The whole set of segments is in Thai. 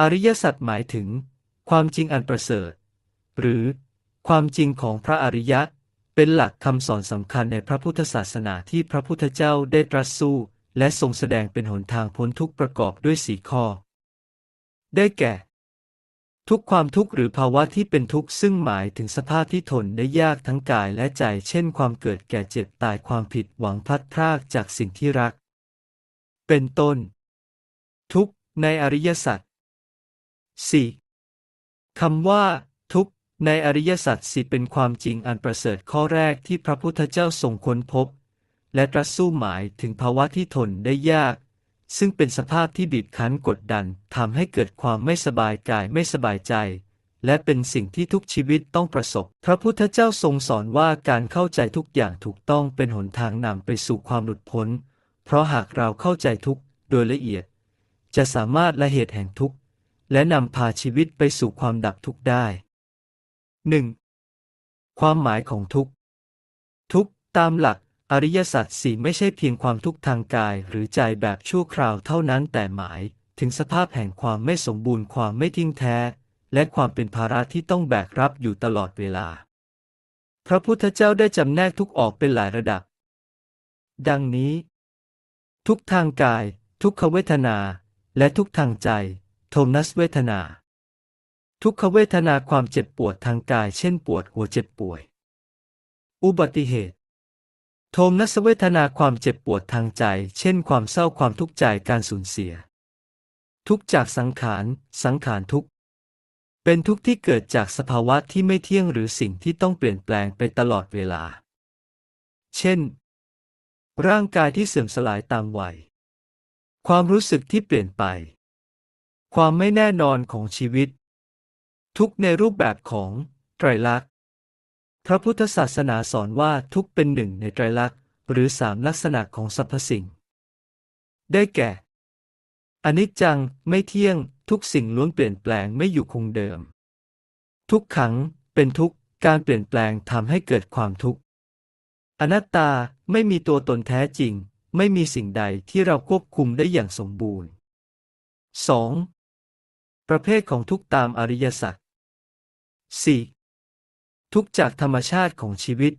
อริยสัจหมายถึง ความจริงอันประเสริฐ หรือ ความจริงของพระอริยะ เป็นหลักคำสอนสำคัญในพระพุทธศาสนาที่พระพุทธเจ้าได้ตรัสสู้ และทรงแสดงเป็นหนทางพ้นทุกประกอบด้วยสีข้อ ได้แก่ ทุกความทุกข์หรือภาวะที่เป็นทุกข์ซึ่งหมายถึงสภาพที่ทนได้ยากทั้งกายและใจ เช่น ความเกิดแก่เจ็บตายความผิดหวังพลัดพรากจากสิ่งที่รัก เป็นต้น ทุกในอริยสัจ 4. คำว่า ทุกข์ ในอริยสัจสี่เป็นความจริงอันประเสริฐข้อแรกที่พระพุทธเจ้าทรงค้นพบ และตรัสสู้หมายถึงภาวะที่ทนได้ยาก ซึ่งเป็นสภาพที่บีบคั้นกดดันทำให้เกิดความไม่สบายกายไม่สบายใจ และเป็นสิ่งที่ทุกชีวิตต้องประสบ พระพุทธเจ้าทรงสอนว่าการเข้าใจทุกอย่างถูกต้องเป็นหนทางนำไปสู่ความหลุดพ้น เพราะหากเราเข้าใจทุกโดยละเอียด จะสามารถละเหตุแห่งทุกข์ และนำพาชีวิตไปสู่ความดับทุกข์ได้ 1. ความหมายของทุกข์ ทุกข์ตามหลัก อริยสัจสี่ไม่ใช่เพียงความทุกข์ทางกายหรือใจแบบชั่วคราวเท่านั้นแต่หมาย ถึงสภาพแห่งความไม่สมบูรณ์ความไม่ทิ้งแท้ และความเป็นภาระที่ต้องแบกรับอยู่ตลอดเวลา พระพุทธเจ้าได้จำแนกทุกออกเป็นหลายระดับ ดังนี้ ทุกทางกาย ทุกขเวทนา และทุกทางใจ โทมนัสเวทนา ทุกขเวทนาความเจ็บปวดทางกายเช่นปวดหัวเจ็บป่วย อุบัติเหตุ โทมนัสเวทนาความเจ็บปวดทางใจ เช่นความเศร้าความทุกข์ใจการสูญเสีย ทุกจากสังขาร สังขารทุกเป็นทุกข์ที่เกิดจากสภาวะที่ไม่เที่ยงหรือสิ่งที่ต้องเปลี่ยนแปลงไปตลอดเวลา เช่น ร่างกายที่เสื่อมสลายตามวัย ความรู้สึกที่เปลี่ยนไป ความไม่แน่นอนของชีวิต ทุกในรูปแบบของไตรลักษณ์พระพุทธศาสนาสอนว่าทุกเป็นหนึ่งในไตรลักษณ์หรือสามลักษณะของสรรพสิ่ง ได้แก่ อนิจจังไม่เที่ยงทุกสิ่งล้วนเปลี่ยนแปลงไม่อยู่คงเดิม ทุกขังเป็นทุกการเปลี่ยนแปลงทำให้เกิดความทุกข์ อนัตตาไม่มีตัวตนแท้จริง ไม่มีสิ่งใดที่เราควบคุมได้อย่างสมบูรณ์ 2. ประเภทของทุกตามอริยสัจ 4. ทุกจากธรรมชาติของชีวิต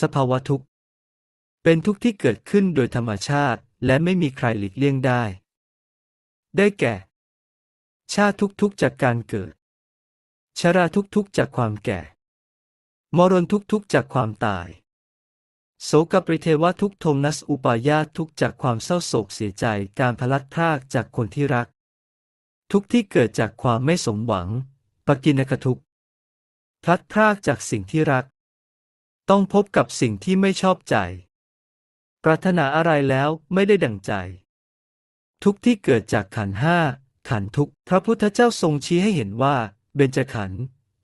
สภาวะทุกเป็นทุกที่เกิดขึ้นโดยธรรมชาติและไม่มีใครหลีกเลี่ยงได้ ได้แก่ ชาติทุกทุกจากการเกิด ชราทุกทุกจากความแก่ มรณทุกทุกจากความตาย โสกปริเทวทุกโทมนัสอุปายาทุกจากความเศร้าโศกเสียใจการพลัดพรากจากคนที่รัก ทุกที่เกิดจากความไม่สมหวัง ปกินกทุกพลัดพรากจากสิ่งที่รัก ต้องพบกับสิ่งที่ไม่ชอบใจ ปรารถนาอะไรแล้วไม่ได้ดังใจ ทุกที่เกิดจากขันห้า ขันทุกพระพุทธเจ้าทรงชี้ให้เห็นว่าเบญจขันธ์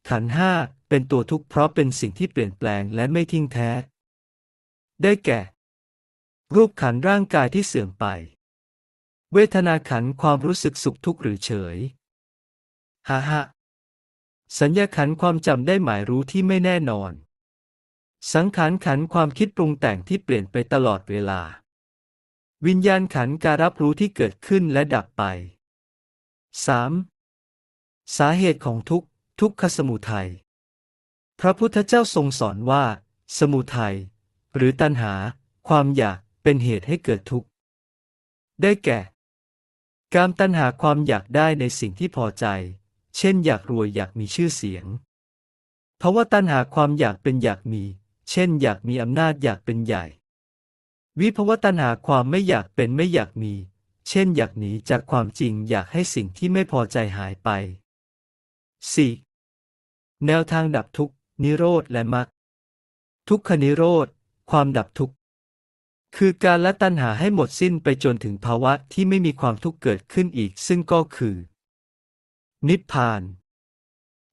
ขันห้าเป็นตัวทุกข์เพราะเป็นสิ่งที่เปลี่ยนแปลงและไม่ทิ้งแท้ ได้แก่ รูปขันร่างกายที่เสื่อมไป เวทนาขันความรู้สึกสุขทุกข์หรือเฉยฮ่าฮ่าสัญญาขันความจำได้หมายรู้ที่ไม่แน่นอน สังขารขันความคิดปรุงแต่งที่เปลี่ยนไปตลอดเวลา วิญญาณขันการรับรู้ที่เกิดขึ้นและดับไป 3. สาเหตุของทุกทุกขสมุทัย พระพุทธเจ้าทรงสอนว่า สมุทัย หรือตัณหา ความอยากเป็นเหตุให้เกิดทุกข์ ได้แก่ การตัณหาความอยากได้ในสิ่งที่พอใจ เช่น อยากรวยอยากมีชื่อเสียงเพราะว่าตัณหาความอยากเป็นอยากมี เช่น อยากมีอำนาจอยากเป็นใหญ่ วิภวตัณหาความไม่อยากเป็นไม่อยากมี เช่น อยากหนีจากความจริงอยากให้สิ่งที่ไม่พอใจหายไป 4. แนวทางดับทุกข์นิโรธและมรรคทุกขนิโรธ ความดับทุกข์ คือการละตัณหาให้หมดสิ้นไปจนถึงภาวะที่ไม่มีความทุกข์เกิดขึ้นอีก ซึ่งก็คือ นิพพาน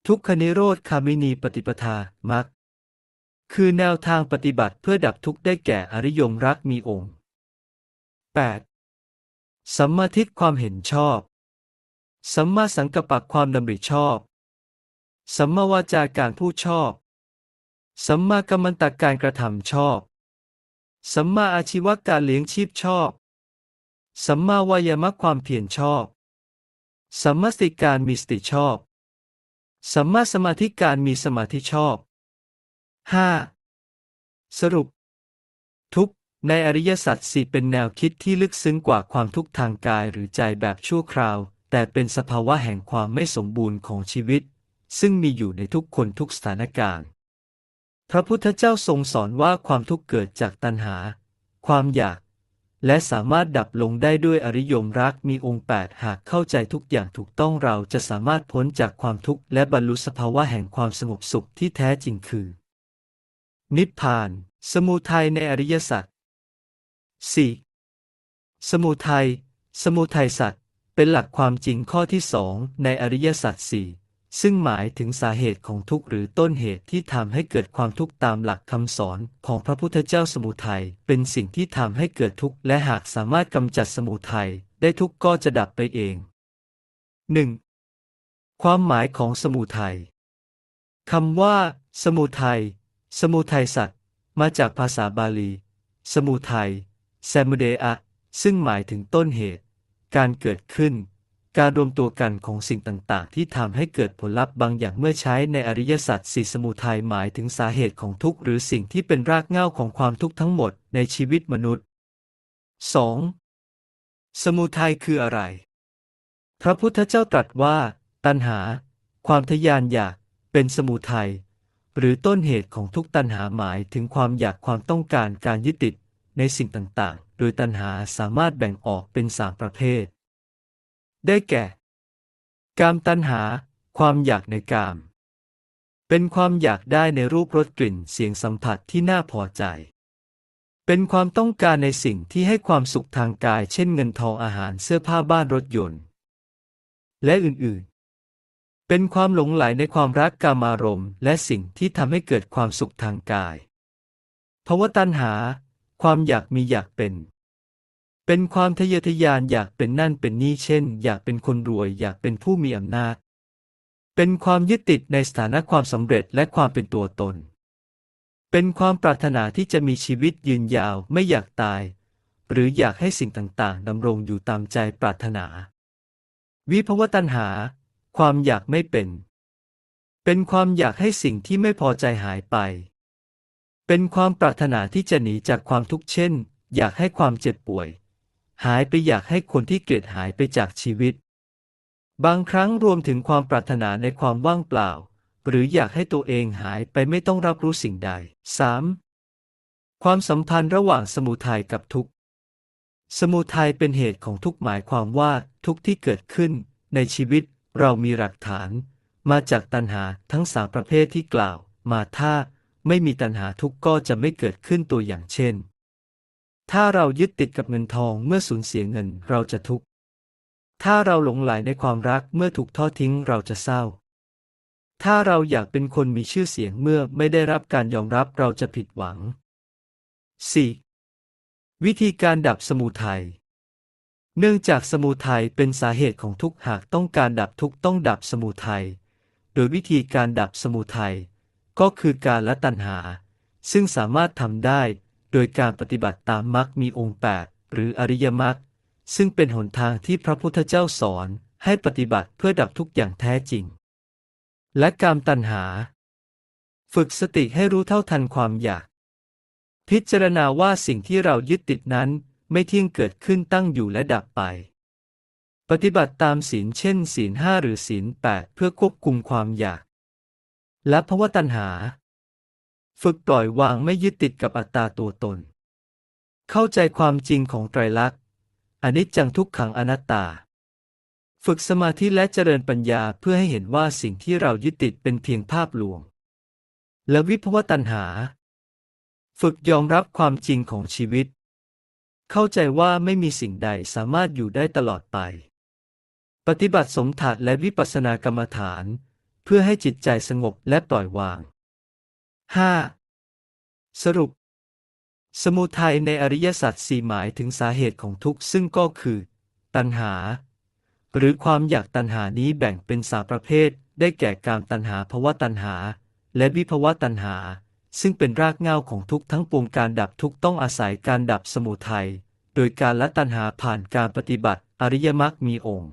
ทุกขนิโรธคามินีปฏิปทามรรคคือแนวทางปฏิบัติเพื่อดับทุกข์ได้แก่อริยมรักมีองค์ 8. สัมมาทิฏฐิความเห็นชอบ สัมมาสังกัปปะความดำริชอบ สัมมาวาจาการพูดชอบ สัมมากัมมันตการกระทำชอบ สัมมาอาชีวะการเลี้ยงชีพชอบ สัมมาวายามะความเพียรชอบ สัมมาสติการมีสติชอบ สัมมาสมาธิการมีสมาธิชอบ 5. สรุป ทุกในอริยสัจสี่เป็นแนวคิดที่ลึกซึ้งกว่าความทุกข์ทางกายหรือใจแบบชั่วคราว แต่เป็นสภาวะแห่งความไม่สมบูรณ์ของชีวิต ซึ่งมีอยู่ในทุกคนทุกสถานการณ์ พระพุทธเจ้าทรงสอนว่าความทุกข์เกิดจากตัณหา ความอยาก และสามารถดับลงได้ด้วยอริยมรักมีองค์แปดหากเข้าใจทุกอย่างถูกต้องเราจะสามารถพ้นจากความทุกข์และบรรลุสภาวะแห่งความสงบสุขที่แท้จริงคือ นิพพาน สมุทัยในอริยสัจ 4. สมุทัย สมุทัยสัจเป็นหลักความจริงข้อที่สองในอริยสัจสี่ ซึ่งหมายถึงสาเหตุของทุกข์หรือต้นเหตุที่ทำให้เกิดความทุกข์ตามหลักคำสอนของพระพุทธเจ้าสมุทัยเป็นสิ่งที่ทำให้เกิดทุกข์และหากสามารถกำจัดสมุทัยได้ทุกข์ก็จะดับไปเอง 1. ความหมายของสมุทัยคำว่า สมุทัยสมุทัยสัตว์ มาจากภาษาบาลี สมุทัยแซมุเดอะซึ่งหมายถึงต้นเหตุ การเกิดขึ้น การรวมตัวกันของสิ่งต่างๆ ที่ทำให้เกิดผลลัพธ์บางอย่างเมื่อใช้ในอริยสัจสี่สมุทัยหมายถึงสาเหตุของทุกข์หรือสิ่งที่เป็นรากเหง้าของความทุกข์ทั้งหมดในชีวิตมนุษย์ 2. สมุทัยคืออะไร พระพุทธเจ้าตรัสว่า ตัณหา ความทะยานอยาก เป็นสมุทัย หรือต้นเหตุของทุกตัณหาหมายถึงความอยากความต้องการการยึดติดในสิ่งต่างๆ โดยตัณหาสามารถแบ่งออกเป็นสามประเภท ได้แก่ กามตัณหา ความอยากในกาม เป็นความอยากได้ในรูปรสกลิ่นเสียงสัมผัสที่น่าพอใจ เป็นความต้องการในสิ่งที่ให้ความสุขทางกาย เช่นเงินทองอาหารเสื้อผ้าบ้านรถยนต์ และอื่นๆ เป็นความหลงไหลในความรักกามารมณ์ และสิ่งที่ทำให้เกิดความสุขทางกายภาวะตัณหา ความอยากมีอยากเป็น เป็นความทะเยอทะยานอยากเป็นนั่นเป็นนี่เช่น อยากเป็นคนรวย อยากเป็นผู้มีอำนาจ เป็นความยึดติดในสถานะความสำเร็จและความเป็นตัวตน เป็นความปรารถนาที่จะมีชีวิตยืนยาวไม่อยากตาย หรืออยากให้สิ่งต่างๆดำรงอยู่ตามใจปรารถนา วิภวตัณหา ความอยากไม่เป็น เป็นความอยากให้สิ่งที่ไม่พอใจหายไป เป็นความปรารถนาที่จะหนีจากความทุกข์เช่น อยากให้ความเจ็บป่วย หายไปอยากให้คนที่เกลียดหายไปจากชีวิต บางครั้งรวมถึงความปรารถนาในความว่างเปล่า หรืออยากให้ตัวเองหายไปไม่ต้องรับรู้สิ่งใด 3. ความสัมพันธ์ระหว่างสมุทัยกับทุกข์ สมุทัยเป็นเหตุของทุกหมายความว่าทุกที่เกิดขึ้น ในชีวิตเรามีหลักฐาน มาจากตัณหาทั้งสามประเภทที่กล่าว มาถ้าไม่มีตัณหาทุกข์ก็จะไม่เกิดขึ้นตัวอย่างเช่น ถ้าเรายึดติดกับเงินทองเมื่อสูญเสียเงินเราจะทุกข์ ถ้าเราหลงไหลในความรักเมื่อถูกทอดทิ้งเราจะเศร้า ถ้าเราอยากเป็นคนมีชื่อเสียงเมื่อไม่ได้รับการยอมรับเราจะผิดหวัง 4. วิธีการดับสมุทัย เนื่องจากสมุทัยเป็นสาเหตุของทุกข์หากต้องการดับทุกข์ต้องดับสมุทัย โดยวิธีการดับสมุทัยก็คือการละตัณหา ซึ่งสามารถทำได้ โดยการปฏิบัติตามมรรคมีองค์แปดหรืออริยมรรคซึ่งเป็นหนทางที่พระพุทธเจ้าสอนให้ปฏิบัติเพื่อดับทุกอย่างแท้จริง และกามตัณหา ฝึกสติให้รู้เท่าทันความอยาก พิจารณาว่าสิ่งที่เรายึดติดนั้นไม่เที่ยงเกิดขึ้นตั้งอยู่และดับไป ปฏิบัติตามศีลเช่น ศีลห้าหรือศีลแปดเพื่อควบคุมความอยาก และภวตัณหา ฝึกปล่อยวางไม่ยึดติดกับอัตตาตัวตน เข้าใจความจริงของไตรลักษณ์อนิจจังทุกขังอนัตตา ฝึกสมาธิและเจริญปัญญาเพื่อให้เห็นว่าสิ่งที่เรายึดติดเป็นเพียงภาพลวง และวิภวตัณหา ฝึกยอมรับความจริงของชีวิต เข้าใจว่าไม่มีสิ่งใดสามารถอยู่ได้ตลอดไป ปฏิบัติสมถะและวิปัสสนากรรมฐาน เพื่อให้จิตใจสงบและปล่อยวาง 5. สรุป สมุทัยในอริยสัจสี่หมายถึงสาเหตุของทุกข์ซึ่งก็คือ ตัณหา หรือความอยากตัณหานี้แบ่งเป็นสามประเภท ได้แก่การตัณหาภวะตัณหา และวิภวะตัณหา ซึ่งเป็นรากเหง้าของทุกข์ทั้งปวงการดับทุกข์ต้องอาศัยการดับสมุทัยโดยการละตัณหาผ่านการปฏิบัติ อริยมรรคมีองค์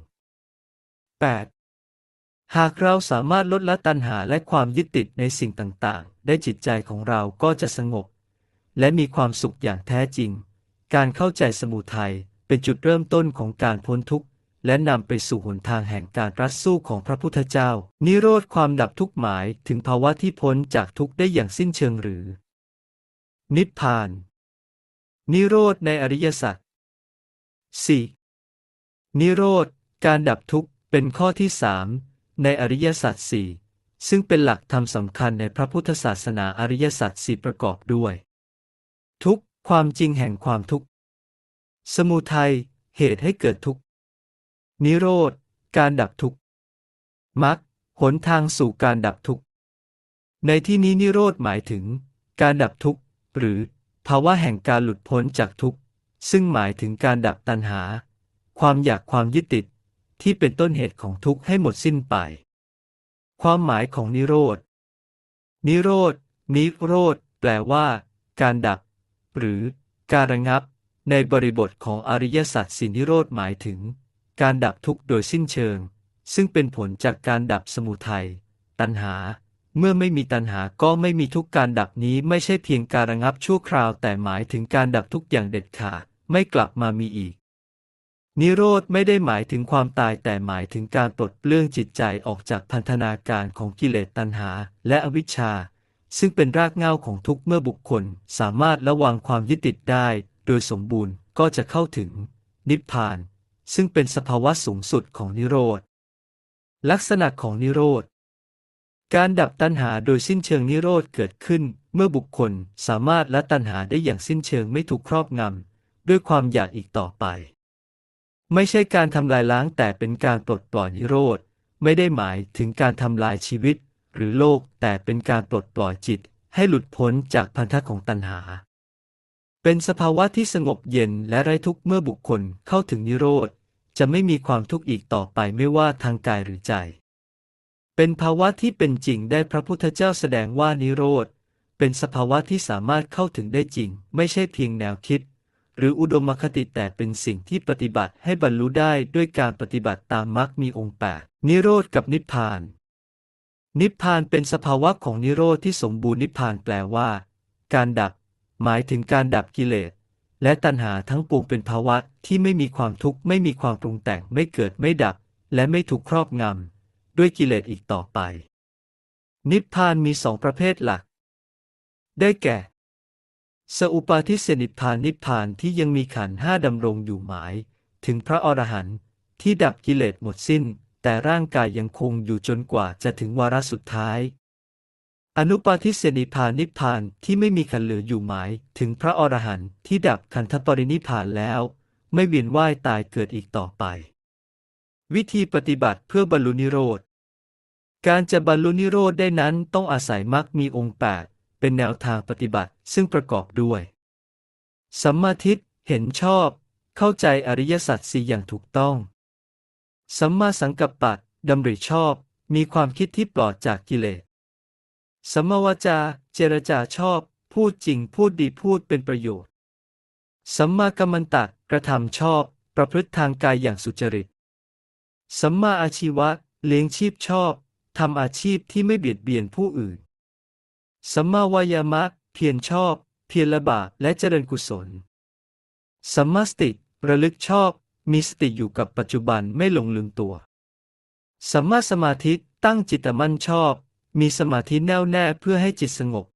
8. หากเราสามารถลดละตัณหาและความยึดติดในสิ่งต่างๆ ได้จิตใจของเราก็จะสงบ และมีความสุขอย่างแท้จริง การเข้าใจสมุทัยเป็นจุดเริ่มต้นของการพ้นทุกข์ และนำไปสู่หนทางแห่งการรัดสู้ของพระพุทธเจ้า นิโรธความดับทุกข์หมายถึงภาวะที่พ้นจากทุกข์ได้อย่างสิ้นเชิงหรือ นิพพาน นิโรธในอริยสัจ 4. นิโรธ การดับทุกข์ เป็นข้อที่สาม ในอริยสัจสี่ซึ่งเป็นหลักธรรมสำคัญในพระพุทธศาสนาอริยสัจสี่ประกอบด้วย ทุกความจริงแห่งความทุกข์ สมุทัยเหตุให้เกิดทุกข์ นิโรธ การดับทุกข์มรรคหนทางสู่การดับทุกข์ ในที่นี้นิโรธหมายถึง การดับทุกข์ หรือ ภาวะแห่งการหลุดพ้นจากทุกข์ ซึ่งหมายถึงการดับตัณหา ความอยากความยึดติด ที่เป็นต้นเหตุของทุกข์ให้หมดสิ้นไป ความหมายของนิโรธ นิโรธ นิโรธ แปลว่า การดับ หรือ การระงับ ในบริบทของอริยสัจสินิโรธหมายถึง การดับทุกข์โดยสิ้นเชิง ซึ่งเป็นผลจากการดับสมุทัย ตัณหา เมื่อไม่มีตัณหาก็ไม่มีทุกการดับนี้ไม่ใช่เพียงการระงับชั่วคราวแต่หมายถึงการดับทุกอย่างเด็ดขาด ไม่กลับมามีอีก นิโรธไม่ได้หมายถึงความตายแต่หมายถึงการปลดเปลื้องจิตใจออกจากพันธนาการของกิเลสตัณหาและอวิชชา ซึ่งเป็นรากเหง้าของทุกเมื่อบุคคลสามารถระวังความยึดติดได้ โดยสมบูรณ์ก็จะเข้าถึง นิพพาน ซึ่งเป็นสภาวะสูงสุดของนิโรธ ลักษณะของนิโรธ การดับตัณหาโดยสิ้นเชิงนิโรธเกิดขึ้น เมื่อบุคคลสามารถละตัณหาได้อย่างสิ้นเชิงไม่ถูกครอบงำด้วยความอยากอีกต่อไป ไม่ใช่การทำลายล้างแต่เป็นการปลดปล่อยนิโรธ ไม่ได้หมายถึงการทำลายชีวิต หรือโลกแต่เป็นการปลดปล่อยจิต ให้หลุดพ้นจากพันธะของตัณหา เป็นสภาวะที่สงบเย็นและไร้ทุกข์เมื่อบุคคลเข้าถึงนิโรธ จะไม่มีความทุกข์อีกต่อไปไม่ว่าทางกายหรือใจ เป็นภาวะที่เป็นจริงได้พระพุทธเจ้าแสดงว่านิโรธ เป็นสภาวะที่สามารถเข้าถึงได้จริง ไม่ใช่เพียงแนวคิด หรืออุดมคติแต่เป็นสิ่งที่ปฏิบัติให้บรรลุได้ด้วยการปฏิบัติตามมรรคมีองค์แปดนิโรธกับนิพพาน นิพพานเป็นสภาวะของนิโรธที่สมบูรณ์นิพพานแปลว่า การดับ หมายถึงการดับกิเลส และตัณหาทั้งปวงเป็นภาวะที่ไม่มีความทุกข์ไม่มีความปรุงแต่งไม่เกิดไม่ดับ และไม่ถูกครอบงำด้วยกิเลสอีกต่อไป นิพพานมีสองประเภทหลัก ได้แก่ สอุปาทิเสนิพานนิพพานที่ยังมีขันห้าดำรงอยู่หมาย ถึงพระอรหันต์ที่ดับกิเลสหมดสิ้น แต่ร่างกายยังคงอยู่จนกว่าจะถึงวาระสุดท้าย อนุปาทิเสนิพพานนิพพานที่ไม่มีขันเหลืออยู่หมาย ถึงพระอรหันต์ที่ดับขันธปรินิพพานแล้ว ไม่เวียนว่ายตายเกิดอีกต่อไป วิธีปฏิบัติเพื่อบรรลุนิโรธการจะบรรลุนิโรธได้นั้นต้องอาศัยมรรคมีองค์แปด เป็นแนวทางปฏิบัติซึ่งประกอบด้วย สัมมาทิฏฐิเห็นชอบ เข้าใจอริยสัจสี่อย่างถูกต้อง สัมมาสังกัปปะดำริชอบ มีความคิดที่ปลอดจากกิเลส สัมมาวาจา เจรจาชอบ พูดจริงพูดดีพูดเป็นประโยชน์ สัมมากัมมันตะกระทำชอบ ประพฤติทางกายอย่างสุจริต สัมมาอาชีวะ เลี้ยงชีพชอบทำอาชีพที่ไม่เบียดเบียนผู้อื่น สัมมาวายามะ เพียรชอบ เพียรละบาและเจริญกุศล สัมมาสติ ระลึกชอบ มีสติอยู่กับปัจจุบันไม่หลงลืมตัว สัมมาสมาธิตั้งจิตมั่นชอบ มีสมาธิแน่วแน่เพื่อให้จิตสงบ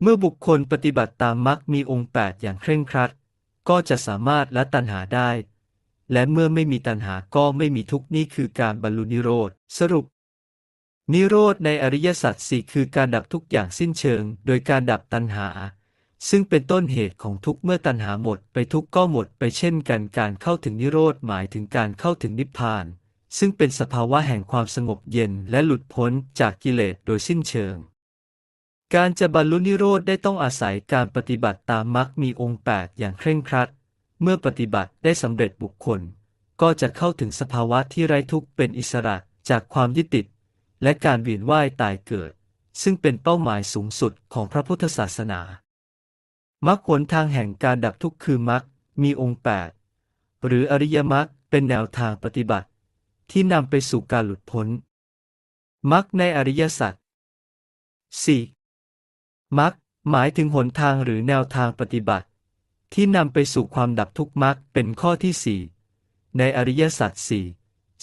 เมื่อบุคคลปฏิบัติตามมรรคมีองค์แปดอย่างเคร่งครัด ก็จะสามารถละตัณหาได้ และเมื่อไม่มีตัณหาก็ไม่มีทุกข์นี่คือการบรรลุนิโรธ สรุป นิโรธในอริยสัจสี่คือการดับทุกอย่างสิ้นเชิง โดยการดับตัณหา ซึ่งเป็นต้นเหตุของทุกเมื่อตัณหาหมดไปทุกก็หมดไปเช่นกันการเข้าถึงนิโรธหมายถึงการเข้าถึงนิพพาน ซึ่งเป็นสภาวะแห่งความสงบเย็นและหลุดพ้นจากกิเลสโดยสิ้นเชิง การจะบรรลุนิโรธได้ต้องอาศัยการปฏิบัติตามมรรคมีองค์แปดอย่างเคร่งครัด เมื่อปฏิบัติได้สำเร็จบุคคล ก็จะเข้าถึงสภาวะที่ไร้ทุกข์เป็นอิสระจากความยึดติด และการเวียนว่ายตายเกิด ซึ่งเป็นเป้าหมายสูงสุดของพระพุทธศาสนามรรคผลทางแห่งการดับทุกข์คือมรรคมีองค์แปดหรืออริยมรรคเป็นแนวทางปฏิบัติ ที่นำไปสู่การหลุดพ้นมรรคในอริยสัจ 4. มรรคหมายถึงหนทางหรือแนวทางปฏิบัติ ที่นำไปสู่ความดับทุกข์มรรคเป็นข้อที่สี่ในอริยสัจสี่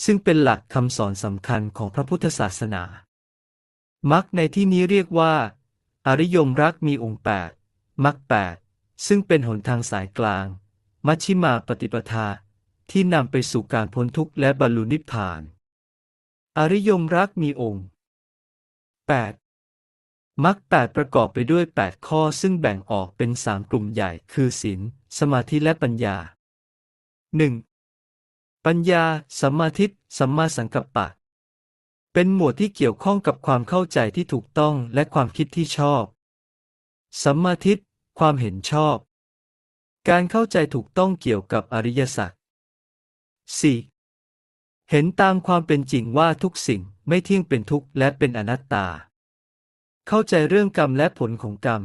ซึ่งเป็นหลักคำสอนสำคัญของพระพุทธศาสนา มรรคในที่นี้เรียกว่า อริยมรักมีองค์แปดมรรคแปดซึ่งเป็นหนทางสายกลาง มัชชิมาปฏิปทา ที่นำไปสู่การพ้นทุกข์และบรรลุนิพพาน อริยมรักมีองค์ 8. มรรคแปดประกอบไปด้วย 8 ข้อซึ่งแบ่งออกเป็นสามกลุ่มใหญ่คือศีลสมาธิและปัญญา 1. ปัญญา สัมมาทิฏฐิสัมมาสังกัปปะ เป็นหมวดที่เกี่ยวข้องกับความเข้าใจที่ถูกต้องและความคิดที่ชอบ สัมมาทิฏฐิความเห็นชอบ การเข้าใจถูกต้องเกี่ยวกับอริยสัจ 4. เห็นตามความเป็นจริงว่าทุกสิ่งไม่เที่ยงเป็นทุกข์และเป็นอนัตตา เข้าใจเรื่องกรรมและผลของกรรม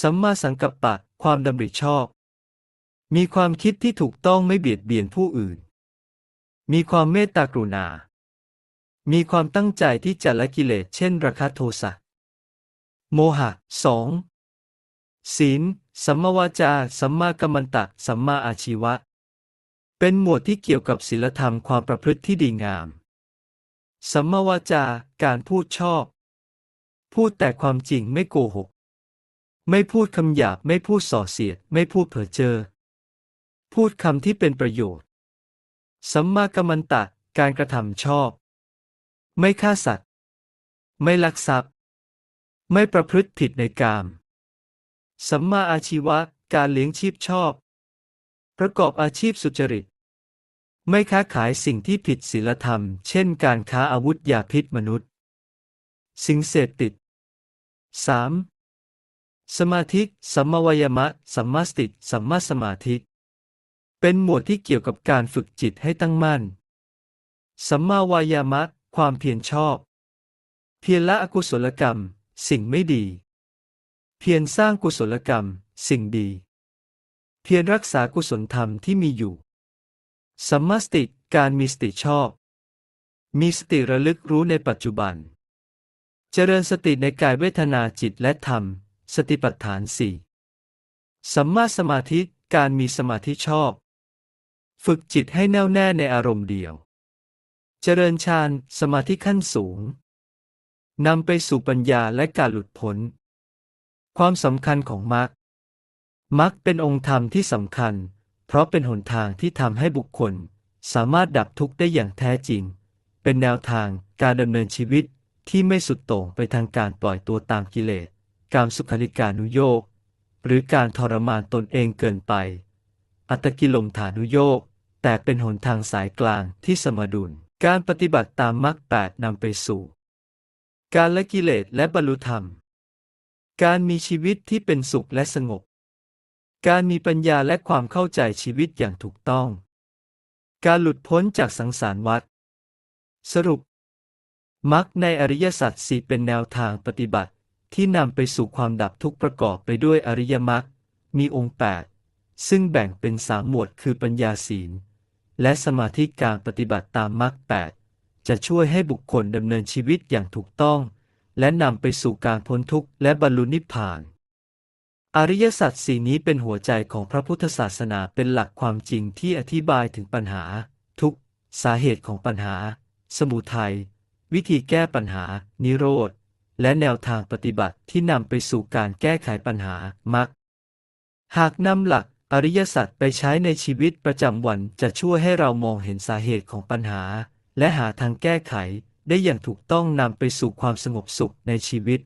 สัมมาสังกัปปะ ความดำริชอบ มีความคิดที่ถูกต้องไม่เบียดเบียนผู้อื่น มีความเมตตากรุณา มีความตั้งใจที่จะละกิเลสเช่น ราคะโทสะ โมหะ 2. ศีล สัมมาวาจา สัมมากัมมันตะ สัมมาอาชีวะ เป็นหมวดที่เกี่ยวกับศีลธรรมความประพฤติที่ดีงาม สัมมาวาจา การพูดชอบ พูดแต่ความจริงไม่โกหก ไม่พูดคำหยาบ ไม่พูดส่อเสียด ไม่พูดเพ้อเจอ พูดคำที่เป็นประโยชน์ สัมมากัมมันตะ การกระทำชอบ ไม่ฆ่าสัตว์ ไม่ลักทรัพย์ ไม่ประพฤติผิดในกาม สัมมาอาชีวะ การเลี้ยงชีพชอบ ประกอบอาชีพสุจริต ไม่ค้าขายสิ่งที่ผิดศีลธรรม เช่นการค้าอาวุธยาพิษมนุษย์ สิ่งเสพติด 3. สมาธิ สัมมาวายมะ สัมมาสติ สัมมาสมาธิ เป็นหมวดที่เกี่ยวกับการฝึกจิตให้ตั้งมั่น สัมมาวายามะ ความเพียรชอบ เพียรละอกุศลกรรม สิ่งไม่ดี เพียรสร้างกุศลกรรม สิ่งดี เพียรรักษากุศลธรรมที่มีอยู่ สัมมาสติ การมีสติชอบ มีสติระลึกรู้ในปัจจุบัน เจริญสติในกายเวทนาจิตและธรรม สติปัฏฐานสี่สัมมาสมาธิการมีสมาธิชอบ ฝึกจิตให้แน่วแน่ในอารมณ์เดียว เจริญฌานสมาธิขั้นสูงนำไปสู่ปัญญาและการหลุดพ้น ความสำคัญของมรรคมรรคเป็นองค์ธรรมที่สำคัญ เพราะเป็นหนทางที่ทำให้บุคคล สามารถดับทุกข์ได้อย่างแท้จริง เป็นแนวทางการดำเนินชีวิตที่ไม่สุดโต่งไปทางการปล่อยตัวตามกิเลส การสุขาริการุโยกหรือการทรมานตนเองเกินไป อัตกิลมฐานุโยก แต่เป็นหนทางสายกลางที่สมดุล การปฏิบัติตามมรรคแปดนำไปสู่ การละกิเลสและบรรลุธรรม การมีชีวิตที่เป็นสุขและสงบ การมีปัญญาและความเข้าใจชีวิตอย่างถูกต้อง การหลุดพ้นจากสังสารวัฏสรุปมรรคในอริยสัจสี่เป็นแนวทางปฏิบัติที่นำไปสู่ความดับทุกข์ประกอบไปด้วยอริยมรรค มีองค์แปดซึ่งแบ่งเป็นสามหมวดคือปัญญาศีล และสมาธิการปฏิบัติตามมรรคแปดจะช่วยให้บุคคลดำเนินชีวิตอย่างถูกต้อง และนำไปสู่การพ้นทุกข์และบรรลุนิพพาน อริยสัจสี่นี้เป็นหัวใจของพระพุทธศาสนาเป็นหลักความจริงที่อธิบายถึงปัญหา ทุกสาเหตุของปัญหา สมุทัยวิธีแก้ปัญหา นิโรธ และแนวทางปฏิบัติที่นำไปสู่การแก้ไขปัญหามรรคหากนำหลัก อริยสัจไปใช้ในชีวิตประจำวันจะช่วยให้เรามองเห็นสาเหตุของปัญหา และหาทางแก้ไขได้อย่างถูกต้องนำไปสู่ความสงบสุขในชีวิต